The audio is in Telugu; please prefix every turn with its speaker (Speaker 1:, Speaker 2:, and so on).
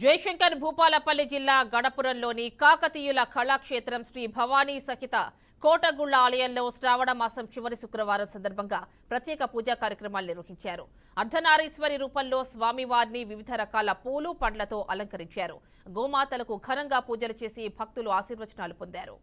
Speaker 1: జయశంకర్ భూపాలపల్లి జిల్లా గడపురంలోని కాకతీయుల కళాక్షేత్రం శ్రీ భవానీ సహిత కోటగుళ్ళ ఆలయంలో శ్రావణ మాసం చివరి శుక్రవారం సందర్భంగా ప్రత్యేక పూజా కార్యక్రమాలు నిర్వహించారు. అర్ధనారీశ్వరి రూపంలో స్వామివారిని వివిధ రకాల పూలు పండ్లతో అలంకరించారు. గోమాతలకు ఘనంగా పూజలు చేసి భక్తులు ఆశీర్వచనాలు పొందారు.